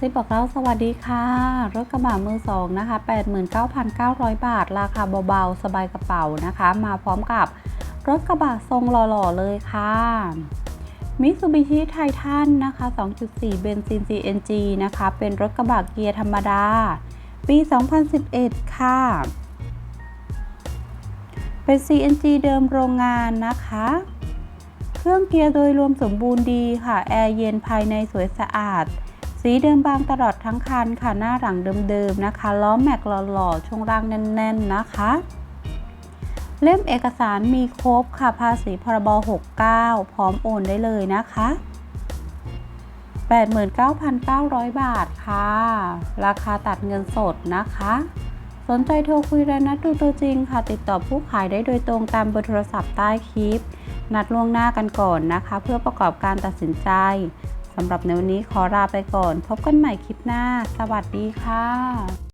ซิปบอกเราสวัสดีค่ะ รถกระบะมือสองนะคะ 89,900 บาท ราคาเบาๆ สบายกระเป๋านะคะ มาพร้อมกับรถกระบะทรงหล่อๆ เลยค่ะมิ t ซูบิชิไททันนะคะ 2.4 เบนซิน CNG นะคะ เป็นรถกระบะเกียร์ธรรมดา ปี 2011 ค่ะ เป็น CNG เดิมโรงงานนะคะ เครื่องเกียร์โดยรวมสมบูรณ์ดีค่ะ แอร์เย็นภายในสวยสะอาด สีเดิมบางตลอดทั้งคันค่ะ หน้าหลังเดิมๆนะคะ ล้อแม็กหล่อๆ ช่วงล่างแน่นๆนะคะ เล่มเอกสารมีครบค่ะ ภาษีพรบ 69 พร้อมโอนได้เลยนะคะ 89,900 บาทค่ะ ราคาตัดเงินสดนะคะ สนใจโทรคุยและนัดดูตัวจริงค่ะ ติดต่อผู้ขายได้โดยตรงตามเบอร์โทรศัพท์ใต้คลิป นัดล่วงหน้ากันก่อนนะคะ เพื่อประกอบการตัดสินใจ สำหรับในวันนี้ขอลาไปก่อน พบกันใหม่คลิปหน้า สวัสดีค่ะ